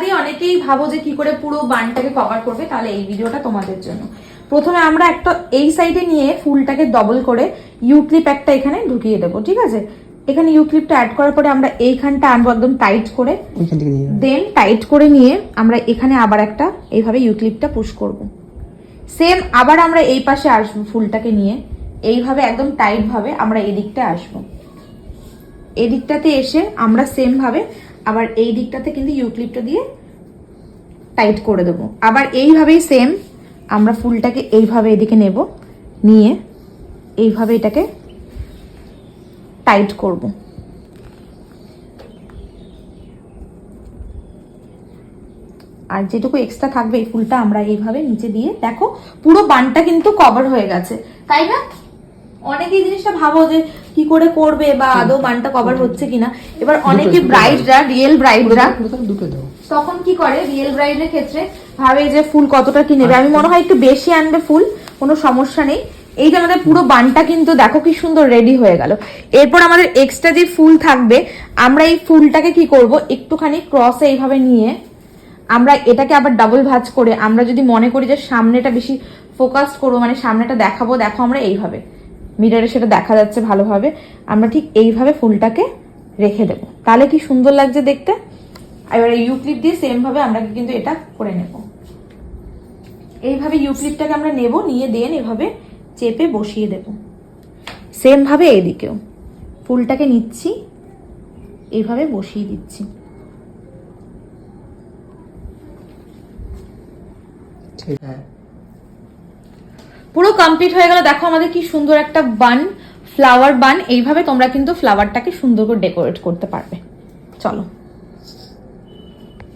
দিয়ে অনেকেই ভাবো যে কি করে পুরো বানটাকে কভার করবে তাহলে এই ভিডিওটা তোমাদের জন্য। প্রথমে আমরা একটা এই সাইডে নিয়ে ফুলটাকে ডবল করে ইউক্লিপ একটা এখানে ঢুকিয়ে দেবো ঠিক আছে? এখানে ইউক্লিপটা অ্যাড করার পরে আমরা এইখানটা আনব একদম টাইট করে। দেন টাইট করে নিয়ে আমরা এখানে আবার একটা এইভাবে ইউক্লিপটা পুশ করব। সেম আবার আমরা এই পাশে আসব ফুলটাকে নিয়ে। এইভাবে একদম টাইট ভাবে আমরা এদিকটা আসব। এদিকটাতে এসে আমরা সেম ভাবে আবার এই দিকটাতে কিন্তু ইউক্লিপটা দিয়ে টাইট করে দেবো। আবার এইভাবেই সেম আমরা ফুলটাকে এইভাবে এদিকে নেব, নিয়ে এইভাবে এটাকে টাইট করব। আর যেটুকু এক্সট্রা থাকবে এই ফুলটা আমরা এইভাবে নিচে দিয়ে, দেখো পুরো বানটা কিন্তু কভার হয়ে গেছে। তাই না? অনেকে এই জিনিসটা ভাবো যে কি করে করবে বা আদৌ বানটা কভার হচ্ছে কিনা? এবার অনেকে ব্রাইডরা রিয়েল ব্রাইডরা তখন কি করে? রিয়েল ব্রাইডের ক্ষেত্রে ভাবে যে ফুল কতটা কি নেবে? আমি মনে হয় একটু বেশি আনবে ফুল কোনো সমস্যা নেই। এই যে আমাদের পুরো বানটা কিন্তু দেখো কি সুন্দর রেডি হয়ে গেল। এরপর আমাদের এক্সট্রা যে ফুল থাকবে আমরা এই ফুলটাকে কি করব? একটুখানি ক্রসে এইভাবে নিয়ে আমরা এটাকে আবার ডাবল ভাজ করে আমরা যদি মনে করি যে সামনেটা বেশি ফোকাস করব মানে সামনেটা দেখাবো দেখো আমরা এইভাবে। মিটারে সেটা দেখা যাচ্ছে ভালোভাবে, আমরা ঠিক এইভাবে ফুলটাকে রেখে দেবো। তাহলে কি সুন্দর লাগছে দেখতে? এবার ইউক্লিপ দিয়ে সেম ভাবে আমরা কিন্তু এটা করে নেব। এইভাবে ইউক্লিপটাকে আমরা নেব, নিয়ে দেন এভাবে চেপে বসিয়ে দেব। সেম ভাবে এদিকেও ফুলটাকে নিচ্ছি এইভাবে বসিয়ে দিচ্ছি। ঠিক হ্যাঁ পুরো কমপ্লিট হয়ে গেল। দেখো আমাদের কি সুন্দর একটা বান ফ্লাওয়ার বান। এইভাবে তোমরা কিন্তু ফ্লাওয়ারটাকে সুন্দর করে ডেকোরেট করতে পারবে। চলো।